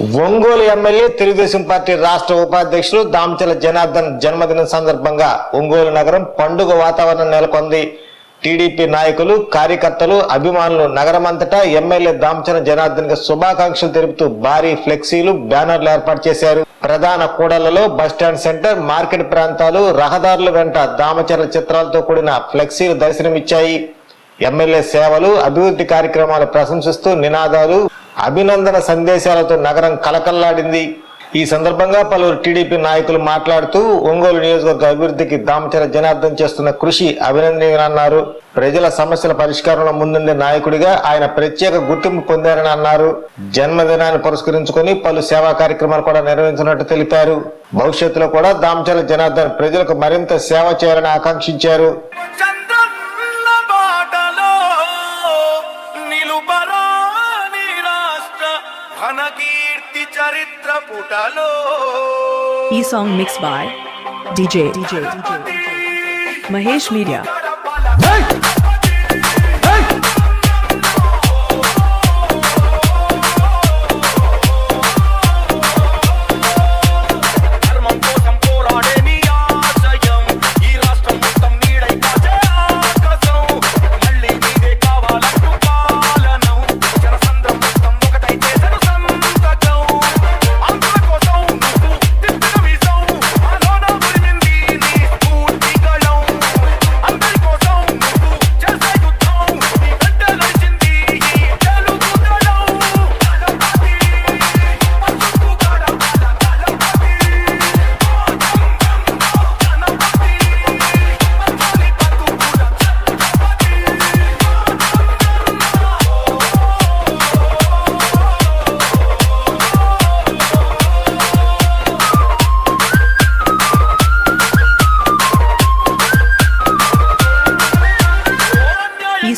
Ongole MLA Telugu Desam party రాష్ట్ర ఉపాధ్యక్షులు దామచల జనార్దన్ జన్మదినం సందర్భంగా ఒంగోలు నగరం పండుగ వాతావరణం నెలకొంది. టీడీపీ నాయకులు కార్యకర్తలు అభిమానులు నగరమంతటా ఎమ్మెల్యే దామచల జనార్దన్కి శుభాకాంక్షలు తెలుపుతూ భారీ ఫ్లెక్సీలు బ్యానర్లు ఏర్పాటు చేశారు. ప్రధాన కూడళ్ళలో బస్టాండ్ సెంటర్ మార్కెట్ ప్రాంతాలు రహదారుల వెంట దామచర్ల చిత్రాలతో కూడిన ఫ్లెక్సీలు దర్శనమిచ్చాయి. ఎమ్మెల్యే సేవలు అభివృద్ధి కార్యక్రమాలు ప్రశంసిస్తూ నినాదాలు అభినందన సందేశాలతో నగరం కలకల్లాడింది. ఈ సందర్భంగా పలువురు టీడీపీ నాయకులు మాట్లాడుతూ ఒంగోలు నియోజకవర్గ అభివృద్ధికి దామచర జనార్దన్ చేస్తున్న కృషి అభినందనీయమన్నారు. ప్రజల సమస్యల పరిష్కారంలో ముందుండే నాయకుడిగా ఆయన ప్రత్యేక గుర్తింపు పొందారని అన్నారు. జన్మదినాన్ని పురస్కరించుకుని పలు సేవా కార్యక్రమాలు కూడా నిర్వహించినట్టు తెలిపారు. భవిష్యత్తులో కూడా దామచర జనార్దన్ ప్రజలకు మరింత సేవ చేయాలని ఆకాంక్షించారు. उठा लो। ई song mix by DJ DJ Mahesh media.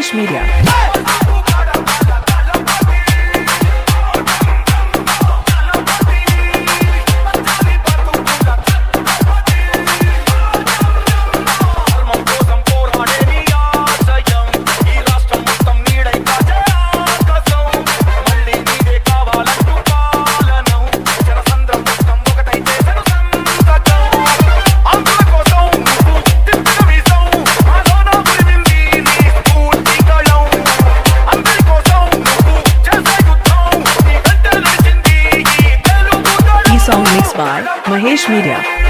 British media. Mahesh Media.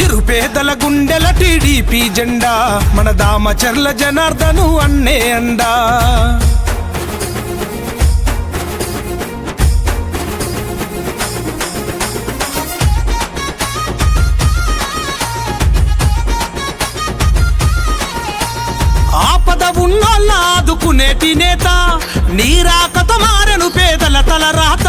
నిరుపేదల గుండెల టీడీపీ జెండా మన దామచర్ల జనార్దను అన్నే అండా. ఆపద ఉన్నోళ్ళ ఆదుకునేటి నేత నీరాకత మారను పేదల తల రాత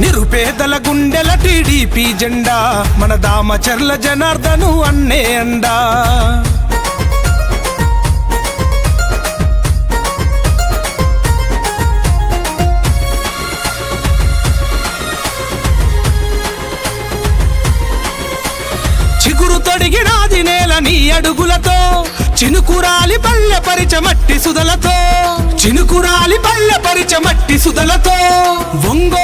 నిరుపేదల గుండెల టీడీపీ జెండా మన దామచర్ల జనార్దను అన్నే అండా. చిగురు తొడిగినాది నేల నీ అడుగులతో చినుకురాలి పల్లె పరిచమట్టి సుదలతో చినుకురాలి పల్లె పరిచమట్టి సుదలతో ఒంగోలు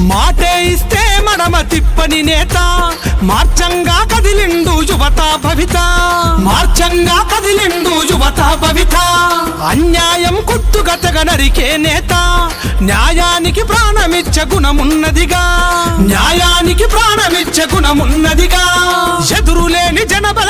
మాటే ఇస్తే మడమ తిప్పని నేత. మార్చంగా కదిలిండు యువత భవిత. మార్చంగా కదిలిండు యువత భవిత. అన్యాయం కుట్టుగతగ నరికే నేత. న్యాయానికి ప్రాణమిచ్చ గుణమున్నదిగా. న్యాయానికి ప్రాణమిచ్చ గుణమున్నదిగా. ఎదురులేని జనబల